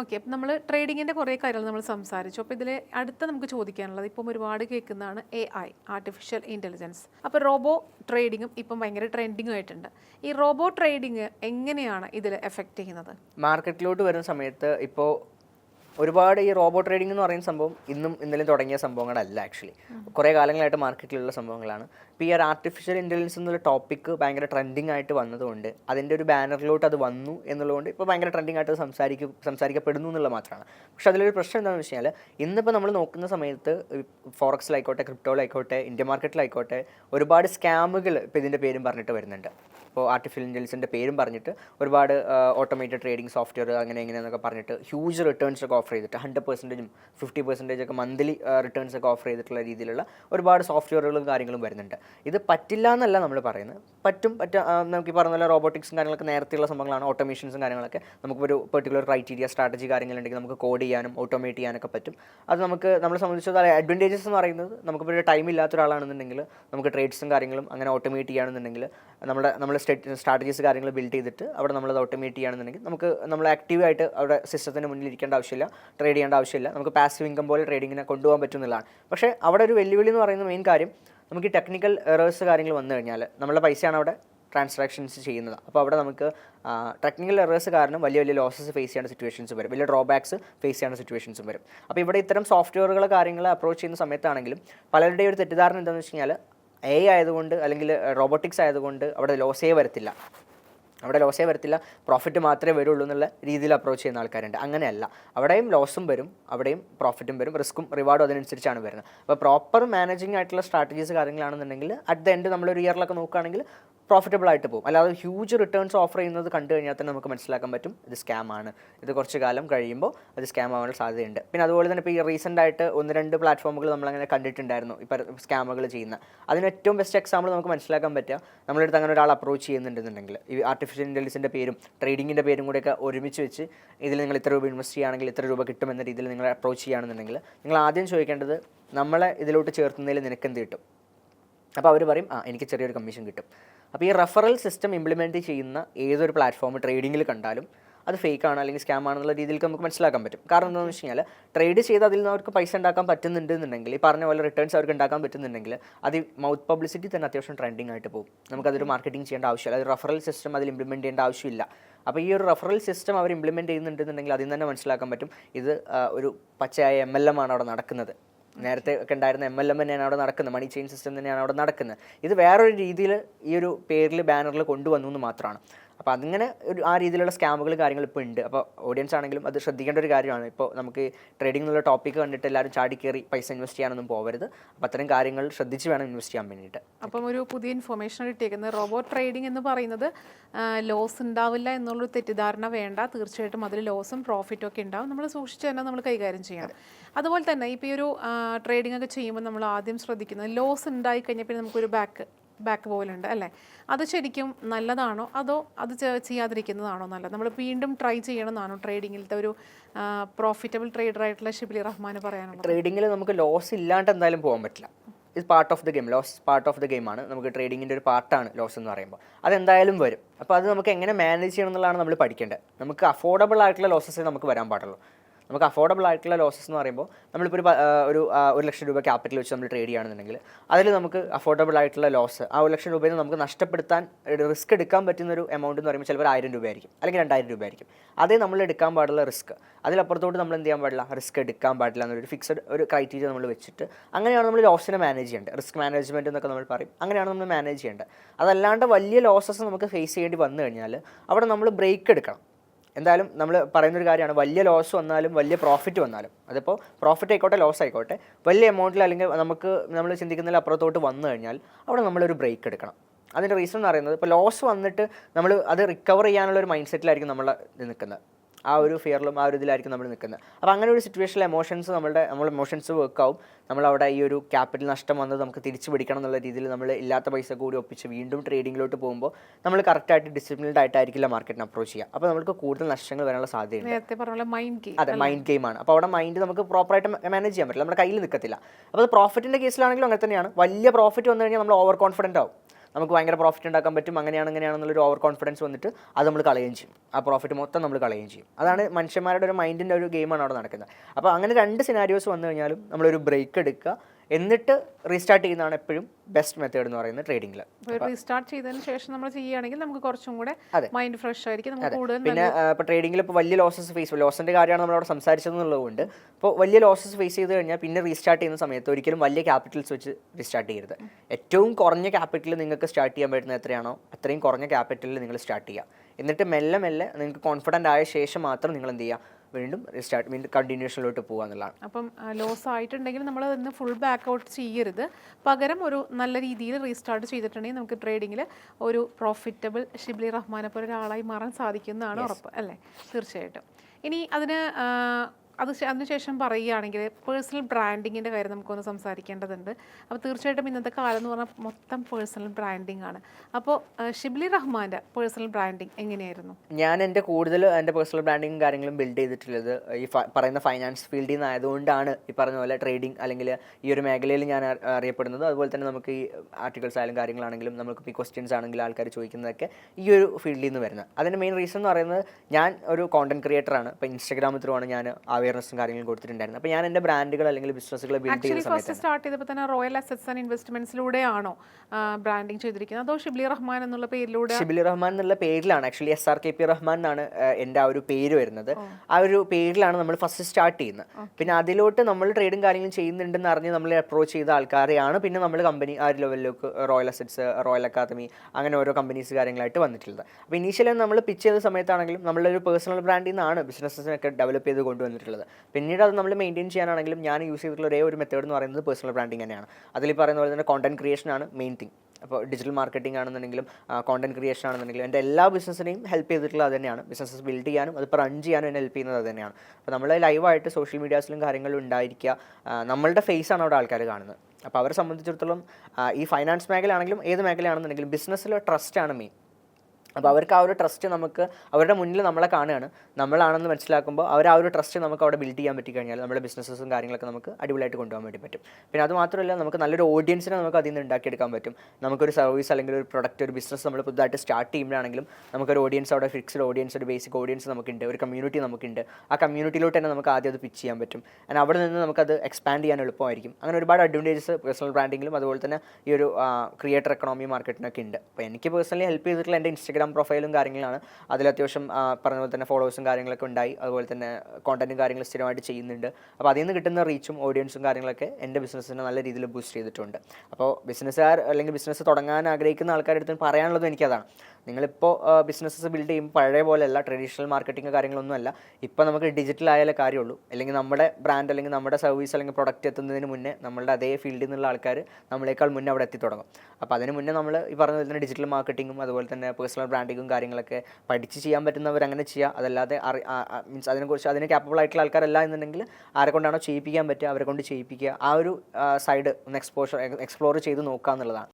Okay അപ്പം നമ്മൾ ട്രേഡിങ്ങിന്റെ കുറേ കാര്യങ്ങൾ നമ്മൾ സംസാരിച്ചു. അപ്പോൾ ഇതിൽ അടുത്ത നമുക്ക് ചോദിക്കാനുള്ളത് ഇപ്പം ഒരുപാട് കേൾക്കുന്നതാണ് എ ഐ ആർട്ടിഫിഷ്യൽ ഇന്റലിജൻസ് അപ്പോൾ റോബോ ട്രേഡിങ്ങും ഇപ്പം ഭയങ്കര ട്രെൻഡിങ്ങും ആയിട്ടുണ്ട്. ഈ റോബോ ട്രേഡിങ് എങ്ങനെയാണ് ഇതിൽ എഫക്റ്റ് ചെയ്യുന്നത്? മാർക്കറ്റിലോട്ട് വരുന്ന സമയത്ത് ഇപ്പോൾ ഒരുപാട് ഈ റോബോട്ട് ട്രേഡിംഗ് എന്ന് പറയുന്ന സംഭവം ഇന്നും ഇന്നലെയും തുടങ്ങിയ സംഭവങ്ങളല്ല ആക്ച്വലി കുറേ കാലങ്ങളായിട്ട് മാർക്കറ്റിലുള്ള സംഭവങ്ങളാണ്. ഇപ്പോൾ ഈ ഒരു ആർട്ടിഫിഷ്യൽ ഇന്റലിജൻസ് എന്നുള്ള ടോപ്പിക്ക് ഭയങ്കര ട്രെൻഡിങ് ആയിട്ട് വന്നതുകൊണ്ട് അതിന്റെ ഒരു ബാനറിലോട്ട് അത് വന്നു എന്നുള്ളതുകൊണ്ട് ഇപ്പോൾ ഭയങ്കര ട്രെൻഡിങ് ആയിട്ട് സംസാരിക്കും സംസാരിക്കപ്പെടുന്നു എന്നുള്ളത് മാത്രമാണ്. പക്ഷേ അതിലൊരു പ്രശ്നം എന്താണെന്ന് വെച്ച് കഴിഞ്ഞാൽ ഇന്നിപ്പോൾ നമ്മൾ നോക്കുന്ന സമയത്ത് ഫോറക്സിലായിക്കോട്ടെ ക്രിപ്റ്റോയിലായിക്കോട്ടെ ഇന്ത്യ മാർക്കറ്റിലായിക്കോട്ടെ ഒരുപാട് സ്കാമുകൾ ഇപ്പോൾ ഇതിന്റെ പേരും പറഞ്ഞിട്ട് വരുന്നുണ്ട്. ഇപ്പോൾ ആർട്ടിഫിഷ്യൽ ഇന്റലിജൻസിന്റെ പേരും പറഞ്ഞിട്ട് ഒരുപാട് ഓട്ടോമേറ്റഡ് ട്രേഡിംഗ് സോഫ്റ്റ്വെയർ അങ്ങനെ എങ്ങനെയെന്നൊക്കെ പറഞ്ഞിട്ട് ഹ്യൂജ് റിട്ടേൺസ് ഒക്കെ ഓഫർ ചെയ്തിട്ട് ഹൺഡ്രഡ് പെർസെന്റേജും ഫിഫ്റ്റി പെർസെന്റേജ് ഒക്കെ മന്ത്ലി റിട്ടേൺസ് ഒക്കെ ഓഫർ ചെയ്തിട്ടുള്ള രീതിയിലുള്ള ഒരുപാട് സോഫ്റ്റ്വെയറുകളും കാര്യങ്ങളും വരുന്നുണ്ട്. ഇത് പറ്റില്ല എന്നല്ല നമ്മൾ പറയുന്നത്. പറ്റും പറ്റ നമുക്ക് ഈ പറഞ്ഞ പോലെ റോബോട്ടിക്സും കാര്യങ്ങളൊക്കെ നേരത്തെയുള്ള സംഭവങ്ങളാണ്. ഓട്ടോമേഷൻസും കാര്യങ്ങളൊക്കെ നമുക്ക് ഒരു പെർട്ടിക്കുലർ ക്രൈറ്റീരിയ സ്ട്രാറ്റജി കാര്യങ്ങളുണ്ടെങ്കിൽ നമുക്ക് കോഡ് ചെയ്യാനും ഓട്ടോമേറ്റ് ചെയ്യാനൊക്കെ പറ്റും. അത് നമുക്ക് നമ്മളെ സംബന്ധിച്ചിടത്തോളം അഡ്വാന്റേജസ് എന്ന് പറയുന്നത് നമുക്കിപ്പോൾ ഒരു ടൈം ഇല്ലാത്ത ഒരാളാണെന്നുണ്ടെങ്കിൽ നമുക്ക് ട്രേഡ്സും കാര്യങ്ങളും അങ്ങനെ ഓട്ടോമേറ്റ് ചെയ്യുകയാണെന്നുണ്ടെങ്കിൽ നമ്മുടെ നമ്മൾ സ്ട്രാറ്റജീസ് കാര്യങ്ങൾ ബിൽഡ് ചെയ്തിട്ട് അവിടെ നമ്മളത് ഓട്ടോമേറ്റ് ചെയ്യുകയാണെന്നുണ്ടെങ്കിൽ നമുക്ക് നമ്മൾ ആക്റ്റീവായിട്ട് അവിടെ സിസ്റ്റത്തിന് മുന്നിൽ ഇരിക്കേണ്ട ആവശ്യമില്ല ട്രേഡ് ചെയ്യേണ്ട ആവശ്യമില്ല. നമുക്ക് പാസീവ് ഇൻകം പോലെ ട്രേഡിങ്ങിനെ കൊണ്ടുപോകാൻ പറ്റും എന്നുള്ളതാണ് പക്ഷേ അവിടെ ഒരു വെല്ലുവിളി എന്ന് പറയുന്ന മെയിൻ കാര്യം നമുക്ക് ഈ ടെക്നിക്കൽ എറേഴ്സ് കാര്യങ്ങൾ വന്നു കഴിഞ്ഞാൽ നമ്മുടെ പൈസയാണ് അവിടെ ട്രാൻസാക്ഷൻസ് ചെയ്യുന്നത്. അപ്പോൾ അവിടെ നമുക്ക് ടെക്നിക്കൽ എറേഴ്സ് കാരണം വലിയ വലിയ ലോസസ് ഫേസ് ചെയ്യേണ്ട സിറ്റുവേഷൻസ് വരും. വലിയ ഡ്രോബാക്സ് ഫേസ് ചെയ്യേണ്ട സിറ്റുവേഷൻസും വരും. അപ്പോൾ ഇവിടെ ഇത്തരം സോഫ്റ്റ്വെയറുകൾ കാര്യങ്ങൾ അപ്രോച്ച് ചെയ്യുന്ന സമയത്താണെങ്കിലും പലരുടെയും ഒരു തെറ്റിദ്ധാരണ എന്താണെന്ന് വെച്ച് കഴിഞ്ഞാൽ എ ആയതുകൊണ്ട് അല്ലെങ്കിൽ റോബോട്ടിക്സ് ആയതുകൊണ്ട് അവിടെ ലോസേ വരത്തില്ല. അവിടെ ലോസേ വരത്തില്ല. പ്രോഫിറ്റ് മാത്രമേ വരുള്ളൂ എന്നുള്ള രീതിയിൽ അപ്രോച്ച് ചെയ്യുന്ന ആൾക്കാരുണ്ട്. അങ്ങനെയല്ല. അവിടെയും ലോസും വരും. അവിടെയും പ്രോഫിറ്റും വരും. റിസ്ക്കും റിവാർഡും അതിനനുസരിച്ചാണ് വരുന്നത്. അപ്പോൾ പ്രോപ്പർ മാനേജിങ് ആയിട്ടുള്ള സ്ട്രാറ്റജീസ് കാര്യങ്ങളാണെന്നുണ്ടെങ്കിൽ അറ്റ് ദ എൻഡ് നമ്മളൊരു ഇയറിലൊക്കെ നോക്കുകയാണെങ്കിൽ പ്രോഫിറ്റബിൾ ആയിട്ട് പോകും. അല്ലാതെ ഹ്യൂജ് റിട്ടേൺസ് ഓഫർ ചെയ്യുന്നത് കണ്ടു കഴിഞ്ഞാൽ തന്നെ നമുക്ക് മനസ്സിലാക്കാൻ പറ്റും. ഇത് സ്കാം ആണ്. ഇത് കുറച്ച് കാലം കഴിയുമ്പോൾ അത് സ്കാം ആവാനുള്ള സാധ്യതയുണ്ട്. പിന്നെ അതുപോലെ തന്നെ ഇപ്പോൾ ഈ റീസെന്റ് ആയിട്ട് ഒന്ന് രണ്ട് പ്ലാറ്റ്ഫോമുകൾ നമ്മളങ്ങനെ കണ്ടിട്ടുണ്ടായിരുന്നു. ഇപ്പോൾ സ്കാമുകൾ ചെയ്യുന്ന. അതിന് ഏറ്റവും ബെസ്റ്റ് എക്സാമ്പിൾ നമുക്ക് മനസ്സിലാക്കാൻ പറ്റുക. നമ്മളെടുത്ത് അങ്ങനെ ഒരാൾ അപ്രോച്ച് ചെയ്യുന്നുണ്ടെന്നുണ്ടെങ്കിൽ ഈ ആർട്ടിഫിഷ്യൽ ഇന്റലിജൻസിന്റെ പേരും ട്രേഡിങ്ങിന്റെ പേരും കൂടെയൊക്കെ ഒരുമിച്ച് വെച്ച് ഇതിൽ നിങ്ങൾ ഇത്ര രൂപ ഇൻവെസ്റ്റ് ചെയ്യുകയാണെങ്കിൽ ഇത്ര രൂപ കിട്ടുമെന്ന രീതിയിൽ നിങ്ങൾ അപ്രോച്ച് ചെയ്യുകയാണെന്നുണ്ടെങ്കിൽ നിങ്ങൾ ആദ്യം ചോദിക്കേണ്ടത് നമ്മളെ ഇതിലോട്ട് ചേർത്തുന്നതിൽ നിനക്ക് എന്ത് കിട്ടും? അപ്പോൾ അവർ പറയും ആ എനിക്ക് ചെറിയൊരു കമ്മീഷൻ കിട്ടും. അപ്പോൾ ഈ റെഫറൽ സിസ്റ്റം ഇംപ്ലിമെന്റ് ചെയ്യുന്ന ഏതൊരു പ്ലാറ്റ്ഫോം ട്രേഡിങ്ങിൽ കണ്ടാലും അത് ഫേക്ക് ആണ് അല്ലെങ്കിൽ സ്കാം ആണെന്നുള്ള രീതിയിൽ നമുക്ക് മനസ്സിലാക്കാൻ പറ്റും. കാരണം എന്താണെന്ന് വെച്ച് കഴിഞ്ഞാൽ ട്രേഡ് ചെയ്ത് അതിൽ നിന്ന് അവർക്ക് പൈസ ഉണ്ടാക്കാൻ പറ്റുന്നുണ്ട് എന്നുണ്ടെങ്കിൽ ഈ പറഞ്ഞ പോലെ റിട്ടേൺസ് അവർക്ക് ഉണ്ടാക്കാൻ പറ്റുന്നുണ്ടെങ്കിൽ അത് മൗത്ത് പബ്ലിസിറ്റി തന്നെ അത്യാവശ്യം ട്രെൻഡിങ് ആയിട്ട് പോകും. നമുക്കതൊരു മാർക്കറ്റിംഗ് ചെയ്യേണ്ട ആവശ്യമില്ല. അത് റഫറൽ സിസ്റ്റം അതിൽ ഇംപ്ലിമെന്റ് ചെയ്യേണ്ട ആവശ്യമില്ല. അപ്പോൾ ഈ ഒരു റഫറൽ സിസ്റ്റം അവർ ഇംപ്ലിമെന്റ് ചെയ്യുന്നുണ്ടെന്നുണ്ടെങ്കിൽ അതിൽ തന്നെ മനസ്സിലാക്കാൻ പറ്റും. ഇത് ഒരു പച്ചയായ എം എൽ എം ആണ് അവിടെ നടക്കുന്നത്. നേരത്തെ ഒക്കെ ഉണ്ടായിരുന്ന എം എൽ എം തന്നെയാണ് അവിടെ നടക്കുന്നത്. മണി ചെയിൻ സിസ്റ്റം തന്നെയാണ് അവിടെ നടക്കുന്നത്. ഇത് വേറൊരു രീതിയിൽ ഈ ഒരു പേരിൽ ബാനറിൽ കൊണ്ടുവന്നു എന്ന് മാത്രമാണ്. അപ്പോൾ അതിങ്ങനെ ഒരു ആ രീതിയിലുള്ള സ്കാമുകൾ കാര്യങ്ങൾ ഇപ്പോൾ ഉണ്ട്. അപ്പോൾ ഓഡിയൻസ് ആണെങ്കിലും അത് ശ്രദ്ധിക്കേണ്ട ഒരു കാര്യമാണ്. ഇപ്പോൾ നമുക്ക് ട്രേഡിംഗ് എന്നുള്ള ടോപ്പിക്ക് കണ്ടിട്ട് എല്ലാവരും ചാടി കയറി പൈസ ഇൻവെസ്റ്റ് ചെയ്യാനൊന്നും പോകരുത് അപ്പോൾ അത്തരം കാര്യങ്ങൾ ശ്രദ്ധിച്ച് വേണം ഇൻവെസ്റ്റ് ചെയ്യാൻ വേണ്ടിയിട്ട്. അപ്പം ഒരു പുതിയ ഇൻഫർമേഷൻ കിട്ടിയേക്കുന്നത് റോബോട്ട് ട്രേഡിംഗ് എന്ന് പറയുന്നത് ലോസ് ഉണ്ടാവില്ല എന്നുള്ളൊരു തെറ്റിദ്ധാരണ വേണ്ട. തീർച്ചയായിട്ടും അതിൽ ലോസും പ്രോഫിറ്റും ഒക്കെ ഉണ്ടാവും. നമ്മൾ സൂക്ഷിച്ച് തന്നെ നമ്മൾ കൈകാര്യം ചെയ്യണം. അതുപോലെ തന്നെ ഇപ്പോൾ ഈ ഒരു ട്രേഡിംഗ് ഒക്കെ ചെയ്യുമ്പോൾ നമ്മൾ ആദ്യം ശ്രദ്ധിക്കുന്നത് ലോസ് ഉണ്ടായി കഴിഞ്ഞാൽ പിന്നെ നമുക്കൊരു ബാക്ക് ബാക്ക് പോലുണ്ട് അല്ലേ? അത് ശരിക്കും നല്ലതാണോ? അതോ അത് ചെയ്യാതിരിക്കുന്നതാണോ നല്ലത്? നമ്മൾ വീണ്ടും ട്രൈ ചെയ്യണമെന്നാണോ ട്രേഡിങ്ങിലത്തെ ഒരു പ്രോഫിറ്റബിൾ ട്രേഡർ ആയിട്ടുള്ള ഷിബിലി റഹ്മാൻ പറയാനുള്ളത്? ട്രേഡിങ്ങിൽ നമുക്ക് ലോസ് ഇല്ലാണ്ട് എന്തായാലും പോകാൻ പറ്റില്ല. ഇത് part of the game loss part of the ആണ്. നമുക്ക് ട്രേഡിങ്ങിന്റെ ഒരു പാർട്ടാണ് ലോസ് എന്ന് പറയുമ്പോൾ അതെന്തായാലും വരും. അപ്പോൾ അത് നമുക്ക് എങ്ങനെ മാനേജ് ചെയ്യണം എന്നുള്ളതാണ് നമ്മൾ പഠിക്കേണ്ടത്. നമുക്ക് അഫോർഡബിൾ ആയിട്ടുള്ള ലോസസേ നമുക്ക് വരാൻ പാടുള്ളൂ. നമുക്ക് അഫോർഡബിൾ ആയിട്ടുള്ള ലോസസ് എന്ന് പറയുമ്പോൾ നമ്മളിപ്പോൾ ഒരു ഒരു ലക്ഷം രൂപ ക്യാപിറ്റൽ വെച്ച് നമ്മൾ ട്രേഡ് ചെയ്യുകയാണെന്നുണ്ടെങ്കിൽ അതിൽ നമുക്ക് അഫോർഡബിൾ ആയിട്ടുള്ള ലോസ് ആ ഒരു ലക്ഷം രൂപയിൽ നമുക്ക് നഷ്ടപ്പെടുത്താൻ റിസ്ക് എടുക്കാൻ പറ്റുന്ന ഒരു എമൗണ്ട് എന്ന് പറയുമ്പോൾ ചിലപ്പോൾ ഒരു ആയിരം രൂപയായിരിക്കും അല്ലെങ്കിൽ രണ്ടായിരം രൂപയായിരിക്കും. അതേ നമ്മൾ എടുക്കാൻ പാടുള്ള റിസ്ക് അതിലപ്പുറത്തോട്ട് നമ്മൾ എന്ത് ചെയ്യാൻ പാടില്ല? റിസ്ക് എടുക്കാൻ പാടില്ല എന്നൊരു ഫിക്സഡ് ഒരു ക്രൈറ്റീരിയ നമ്മൾ വെച്ചിട്ട് അങ്ങനെയാണ് നമ്മൾ ലോസിനെ മാനേജ് ചെയ്യേണ്ടത്. റിസ്ക് മാനേജ്മെന്റ് എന്നൊക്കെ നമ്മൾ പറയും. അങ്ങനെയാണ് നമ്മൾ മാനേജ് ചെയ്യേണ്ടത്. അതല്ലാണ്ട് വലിയ ലോസസ് നമുക്ക് ഫേസ് ചെയ്യേണ്ടി വന്നു കഴിഞ്ഞാൽ അവിടെ നമ്മൾ ബ്രേക്ക് എടുക്കണം. എന്തായാലും നമ്മൾ പറയുന്നൊരു കാര്യമാണ്. വലിയ ലോസ് വന്നാലും വലിയ പ്രോഫിറ്റ് വന്നാലും. അതിപ്പോൾ പ്രോഫിറ്റ് ആയിക്കോട്ടെ ലോസ് ആയിക്കോട്ടെ. വലിയ എമൗണ്ടിൽ അല്ലെങ്കിൽ നമുക്ക് നമ്മൾ ചിന്തിക്കുന്നതിൽ അപ്പുറത്തോട്ട് വന്നു കഴിഞ്ഞാൽ അവിടെ നമ്മളൊരു ബ്രേക്ക് എടുക്കണം. അതിന്റെ റീസൺ എന്ന് പറയുന്നത് ഇപ്പോൾ ലോസ് വന്നിട്ട് നമ്മൾ അത് റിക്കവർ ചെയ്യാനുള്ള ഒരു മൈൻഡ് സെറ്റിലായിരിക്കും നമ്മൾ നിൽക്കുന്നത്. ആ ഒരു ഫിയറിലും ആ ഒരു ഇതിലായിരിക്കും നമ്മൾ നിൽക്കുന്നത് അപ്പോൾ അങ്ങനെ ഒരു സിറ്റുവേഷനിൽ എമോഷൻസ് നമ്മുടെ നമ്മൾ എമോഷൻസ് വർക്കാവും നമ്മളവിടെ ഈ ഒരു ക്യാപിറ്റൽ നഷ്ടം വന്നത് നമുക്ക് തിരിച്ചു പിടിക്കണം എന്നുള്ള രീതിയിൽ നമ്മൾ ഇല്ലാത്ത പൈസ കൂടി ഒപ്പിച്ച് വീണ്ടും ട്രേഡിങ്ങിലോട്ട് പോകുമ്പോൾ നമ്മൾ കറക്റ്റായിട്ട് ഡിസിപ്ലിൻഡ് ആയിട്ടായിരിക്കില്ല മാർക്കറ്റിനെ അപ്രോച്ച് ചെയ്യുക. അപ്പോൾ നമുക്ക് കൂടുതൽ നഷ്ടങ്ങൾ വരാനുള്ള സാധ്യതയുണ്ട്. അതെ മൈൻഡ് ഗെയിമാണ് അപ്പോൾ അവിടെ മൈൻഡ് നമുക്ക് പ്രോപ്പറായിട്ട് മാനേജ് ചെയ്യാൻ പറ്റില്ല. നമ്മുടെ കയ്യിൽ നിൽക്കത്തില്ല അപ്പോൾ അത് പ്രോഫിറ്റിന്റെ കേസിലാണെങ്കിലും അങ്ങനെ തന്നെയാണ്. വലിയ പ്രോഫിറ്റ് വന്നു കഴിഞ്ഞാൽ നമ്മൾ ഓവർ കോൺഫിഡന്റ് ആവും. നമുക്ക് ഭയങ്കര പ്രോഫിറ്റ് ഉണ്ടാക്കാൻ പറ്റും. അങ്ങനെയാണ് അങ്ങനെയാണെന്നുള്ളൊരു ഓവർ കോൺഫിഡൻസ് വന്നിട്ട് അത് നമ്മൾ കളയുകയും ചെയ്യും. ആ പ്രോഫിറ്റ് മൊത്തം നമ്മൾ കളയുകയും ചെയ്യും. അതാണ് മനുഷ്യന്മാരുടെ ഒരു മൈൻഡിന്റെ ഒരു ഗെയിമാണ് അവിടെ നടക്കുന്നത്. അപ്പോൾ അങ്ങനെ രണ്ട് സിനാരിയോസ് വന്നു കഴിഞ്ഞാലും നമ്മളൊരു ബ്രേക്ക് എടുക്കുക. എന്നിട്ട് റീസ്റ്റാർട്ട് ചെയ്യുന്നതാണ് എപ്പോഴും ബെസ്റ്റ് മെത്തേഡ് എന്ന് പറയുന്നത് ട്രേഡിംഗിൽ റീസ്റ്റാർട്ട് ചെയ്തതിന് ശേഷം നമ്മൾ ചെയ്യുകയാണെങ്കിൽ നമുക്ക് കുറച്ചും കൂടെ മൈൻഡ് ഫ്രഷ് ആയിരിക്കും. നമുക്ക് കൂടുതൽ പിന്നെ ഇപ്പോൾ ട്രേഡിംഗിൽ ഇപ്പോൾ വലിയ ലോസസ് ഫേസ് ലോസിന്റെ കാര്യമാണ് നമ്മളവിടെ സംസാരിച്ചതെന്നുള്ളതുകൊണ്ട് ഇപ്പോൾ വലിയ ലോസസ് ഫേസ് ചെയ്ത് കഴിഞ്ഞാൽ പിന്നെ റീസ്റ്റാർട്ട് ചെയ്യുന്ന സമയത്ത് ഒരിക്കലും വലിയ ക്യാപിറ്റൽസ് വെച്ച് റീസ്റ്റാർട്ട് ചെയ്യരുത്. ഏറ്റവും കുറഞ്ഞ ക്യാപിറ്റൽ നിങ്ങൾക്ക് സ്റ്റാർട്ട് ചെയ്യാൻ പറ്റുന്ന എത്രയാണോ അത്രയും കുറഞ്ഞ ക്യാപിറ്റലിൽ നിങ്ങൾ സ്റ്റാർട്ട് ചെയ്യുക. എന്നിട്ട് മെല്ലെ മെല്ലെ നിങ്ങൾക്ക് കോൺഫിഡന്റ് ആയ ശേഷം മാത്രം നിങ്ങൾ എന്ത് ചെയ്യുക? വീണ്ടും റീസ്റ്റാർട്ട് വീണ്ടും കണ്ടിന്യൂഷനിലോട്ട് പോകുക എന്നുള്ളതാണ്. അപ്പം ലോസ് ആയിട്ടുണ്ടെങ്കിൽ നമ്മൾ അതിന് ഫുൾ ബാക്ക് ഔട്ട് ചെയ്യരുത്. പകരം ഒരു നല്ല രീതിയിൽ റീസ്റ്റാർട്ട് ചെയ്തിട്ടുണ്ടെങ്കിൽ നമുക്ക് ട്രേഡിങ്ങിൽ ഒരു പ്രോഫിറ്റബിൾ ഷിബ്ലി റഹ്മാനെ പോലെ ഒരാളായി മാറാൻ സാധിക്കുന്നതാണ് ഉറപ്പ് അല്ലേ? തീർച്ചയായിട്ടും. ഇനി അതിന് അത് അതിനുശേഷം പറയുകയാണെങ്കിൽ പേഴ്സണൽ ബ്രാൻഡിങ്ങിന്റെ കാര്യം നമുക്കൊന്ന് സംസാരിക്കേണ്ടതുണ്ട്. അപ്പോൾ തീർച്ചയായിട്ടും ഇന്നത്തെ കാലം എന്ന് പറഞ്ഞാൽ മൊത്തം പേഴ്സണൽ ബ്രാൻഡിങ് ആണ്. അപ്പോൾ ഷിബ്ലി റഹ്മാന്റെ പേഴ്സണൽ ബ്രാൻഡിങ് എങ്ങനെയായിരുന്നു? ഞാൻ എന്റെ കൂടുതൽ എന്റെ പേഴ്സണൽ ബ്രാൻഡിങ്ങും കാര്യങ്ങളും ബിൽഡ് ചെയ്തിട്ടുള്ളത് ഈ പറയുന്ന ഫൈനാൻസ് ഫീൽഡിൽ നിന്ന് ആയതുകൊണ്ടാണ് ഈ പറഞ്ഞ പോലെ ട്രേഡിംഗ് അല്ലെങ്കിൽ ഈ ഒരു മേഖലയിൽ ഞാൻ അറിയപ്പെടുന്നത്. അതുപോലെ തന്നെ നമുക്ക് ഈ ആർട്ടിക്കിൾസ് ആയാലും കാര്യങ്ങളാണെങ്കിലും നമുക്ക് ഈ ക്വസ്റ്റ്യൻസ് ആണെങ്കിലും ആൾക്കാർ ചോദിക്കുന്നതൊക്കെ ഈ ഒരു ഫീൽഡിൽ നിന്ന് വരുന്നത്. അതിന്റെ മെയിൻ റീസൺ എന്ന് പറയുന്നത് ഞാൻ ഒരു കോണ്ടന്റ് ക്രിയേറ്ററാണ് ഇപ്പോൾ ഇൻസ്റ്റാഗ്രാമിൽ ത്രൂ ആണ് ഞാൻ അവയർനെസ്സും കാര്യങ്ങളും കൊടുത്തിട്ടുണ്ടായിരുന്നു. അപ്പോൾ ഞാൻ എന്റെ ബ്രാൻഡുകൾ അല്ലെങ്കിൽ ബിസിനസ്സുകൾ ബിൽഡ് ഫസ്റ്റ് സ്റ്റാർട്ട് ചെയ്തപ്പോൾ തന്നെ റോയൽ അസറ്റ്സ് ആൻഡ് ഇൻവെസ്റ്റ്മെന്റ്സിലൂടെയാണോ ബ്രാൻഡിങ് ചെയ്തിരിക്കുന്നത്? അതോ ഷിബ്ലി റഹ്മാൻ എന്നുള്ള പേരിലൂടെ? ഷിബ്ലി റഹ്മാൻ എന്നുള്ള പേരിലാണ്. Actually S R K P Rahman എന്നാണ് എന്റെ എന്റെ ആ ഒരു പേര് വരുന്നത്. ആ ഒരു പേരിലാണ് നമ്മൾ ഫസ്റ്റ് സ്റ്റാർട്ട് ചെയ്യുന്നത്. പിന്നെ അതിലോട്ട് നമ്മൾ ട്രേഡും കാര്യങ്ങളും ചെയ്യുന്നുണ്ടെന്ന് അറിഞ്ഞ് നമ്മൾ അപ്രോച്ച് ചെയ്ത ആൾക്കാരെയാണ് പിന്നെ നമ്മൾ കമ്പനി ആ ഒരു ലെവലിലേക്ക് റോയൽ അസറ്റ്സ് റോയൽ അക്കാദമി അങ്ങനെ ഓരോ കമ്പനീസ് കാര്യങ്ങളായിട്ട് വന്നിട്ടുള്ളത്. അപ്പോൾ ഇനീഷ്യലി നമ്മൾ പിച്ച് ചെയ്ത സമയത്താണെങ്കിലും നമ്മളൊരു പേഴ്സണൽ ബ്രാൻഡിൽ നിന്നാണ് ബിസിനസ്സിനൊക്കെ ഡെവലപ്പ് ചെയ്ത് കൊണ്ടുവന്നിട്ടുള്ളത്. പിന്നീട് അത് നമ്മൾ മെയിന്റെയിൻ ചെയ്യാനാണെങ്കിലും ഞാൻ യൂസ് ചെയ്തിട്ടുള്ള ഒരേ ഒരു മെത്തേഡ് എന്ന് പറയുന്നത് പേഴ്സണൽ ബ്രാൻഡിങ് തന്നെയാണ്. അതിൽ പറയുന്ന പോലെ തന്നെ കോണ്ടന്റ് ക്രിയേഷൻ ആണ് മെയിൻ തിങ് അപ്പോൾ ഡിജിറ്റൽ മാർക്കറ്റിംഗ് ആണെന്നുണ്ടെങ്കിലും കോണ്ടന്റ് ക്രിയേഷൻ ആണെന്നുണ്ടെങ്കിലും എന്റെ എല്ലാ ബിസിനസ്സിനെയും ഹെൽപ്പ് ചെയ്തിട്ടുള്ളത് അത് തന്നെയാണ്. ബിസിനസ്സസ് ബിൽഡ് ചെയ്യാനും അത് റൺ ചെയ്യാനും എന്നെ ഹെൽപ്പ് ചെയ്യുന്നത് അത് തന്നെയാണ്. അപ്പോൾ നമ്മൾ ലൈവായിട്ട് സോഷ്യൽ മീഡിയാസിലും കാര്യങ്ങളിലും ഉണ്ടായിരിക്കുക നമ്മളുടെ ഫേസ് ആണ് അവിടെ ആൾക്കാർ കാണുന്നത്. അപ്പോൾ അവരെ സംബന്ധിച്ചിടത്തോളം ഈ ഫൈനാൻസ് മേഖലയാണെങ്കിലും ഏത് മേഖലയാണെന്നുണ്ടെങ്കിലും ബിസിനസ്സിലെ ട്രസ്റ്റാണ് മെയിൻ അപ്പോൾ അവർക്ക് ആ ഒരു ട്രസ്റ്റ് നമുക്ക് അവരുടെ മുന്നിൽ നമ്മളെ കാണുകയാണ്. നമ്മളാണെന്ന് മനസ്സിലാക്കുമ്പോൾ അവർ ആ ഒരു ട്രസ്റ്റ് നമുക്ക് അവിടെ ബിൽഡ് ചെയ്യാൻ പറ്റി കഴിഞ്ഞാൽ നമ്മുടെ ബിസിനസ്സും കാര്യങ്ങളൊക്കെ നമുക്ക് അടിപൊളിയായിട്ട് കൊണ്ടുപോകാൻ വേണ്ടി പറ്റും. പിന്നെ അതുമാത്രമല്ല നമുക്ക് നല്ലൊരു ഓഡിയൻസിനെ നമുക്ക് അതിൽ നിന്ന് ഉണ്ടാക്കിയെടുക്കാൻ പറ്റും. നമുക്കൊരു സർവീസ് അല്ലെങ്കിൽ ഒരു പ്രൊഡക്റ്റ് ഒരു ബിസിനസ് നമ്മൾ പുതുതായിട്ട് സ്റ്റാർട്ട് ചെയ്യുമ്പോഴാണെങ്കിലും നമുക്കൊരു ഓഡിയൻസ് അവിടെ ഫിക്സ്ഡ് ഓഡിയൻസ് ഒരു ബേസിക് ഓഡിയൻസ് നമുക്കുണ്ട് ഒരു കമ്മ്യൂണിറ്റി നമുക്കുണ്ട്. ആ കമ്മ്യൂണിറ്റിയിലോട്ട് തന്നെ നമുക്ക് ആദ്യം അത് പിച്ച് ചെയ്യാൻ പറ്റും. ആൻഡ് അവിടെ നിന്ന് നമുക്കത് എക്സ്പാൻഡ് ചെയ്യാൻ എളുപ്പമായിരിക്കും. അങ്ങനെ ഒരുപാട് അഡ്വാന്റേജസ് പേഴ്സണൽ ബ്രാൻഡിങ്ങിലും അതുപോലെ തന്നെ ഈ ഒരു ക്രിയേറ്റർ എക്കണോമി മാർക്കറ്റിനൊക്കെ ഉണ്ട്. അപ്പോൾ എനിക്ക് പേഴ്സണലി ഹെൽപ്പ് ചെയ്തിട്ടുള്ള എന്റെ ഇൻസ്റ്റാഗ്രാം പ്രൊഫൈലും കാര്യങ്ങളാണ്. അതിൽ അത്യാവശ്യം പറഞ്ഞ പോലെ തന്നെ ഫോളോവേഴ്സും കാര്യങ്ങളൊക്കെ ഉണ്ടായി. അതുപോലെ തന്നെ കോണ്ടന്റും കാര്യങ്ങൾ സ്ഥിരമായിട്ട് ചെയ്യുന്നുണ്ട്. അപ്പോൾ അതിൽ നിന്ന് കിട്ടുന്ന റീച്ചും ഓഡിയൻസും കാര്യങ്ങളൊക്കെ എന്റെ ബിസിനസ്സിനെ നല്ല രീതിയിൽ ബൂസ്റ്റ് ചെയ്തിട്ടുണ്ട്. അപ്പോൾ ബിസിനസ്സുകാർ അല്ലെങ്കിൽ ബിസിനസ് തുടങ്ങാൻ ആഗ്രഹിക്കുന്ന ആൾക്കാരുടെ അടുത്ത് പറയാനുള്ളത് എനിക്കതാണ്. നിങ്ങളിപ്പോൾ ബിസിനസ്സസ് ബിൽഡ് ചെയ്യുമ്പോൾ പഴയ പോലെയല്ല ട്രഡീഷണൽ മാർക്കറ്റിംഗ് കാര്യങ്ങളൊന്നും അല്ല. ഇപ്പോൾ നമുക്ക് ഡിജിറ്റൽ ആയാലേ കാര്യമുള്ളൂ. അല്ലെങ്കിൽ നമ്മുടെ ബ്രാൻഡ് അല്ലെങ്കിൽ നമ്മുടെ സർവീസ് അല്ലെങ്കിൽ പ്രൊഡക്റ്റ് എത്തുന്നതിന് മുന്നേ നമ്മളുടെ അതേ ഫീൽഡിൽ നിന്നുള്ള ആൾക്കാർ നമ്മളേക്കാൾ മുന്നേ അവിടെ എത്തിത്തുടങ്ങും. അപ്പോൾ അതിന് മുന്നേ നമ്മൾ ഈ പറഞ്ഞ പോലെ തന്നെ ഡിജിറ്റൽ മാർക്കറ്റിങ്ങും അതുപോലെ തന്നെ പേഴ്സണൽ ബ്രാൻഡിങ്ങും കാര്യങ്ങളൊക്കെ പഠിച്ച് ചെയ്യാൻ പറ്റുന്നവർ അങ്ങനെ ചെയ്യുക അതല്ലാതെ അറി മീൻസ് അതിനെക്കുറിച്ച് അതിന് ക്യാപ്പബിൾ ആയിട്ടുള്ള ആൾക്കാരല്ല എന്നുണ്ടെങ്കിൽ ആരെ കൊണ്ടാണോ ചെയ്യിപ്പിക്കാൻ പറ്റുക അവരെ കൊണ്ട് ചെയ്യിപ്പിക്കുക. ആ ഒരു സൈഡ് ഒന്ന് എക്സ്പോഷർ എക്സ്പ്ലോർ ചെയ്ത് നോക്കുക എന്നുള്ളതാണ്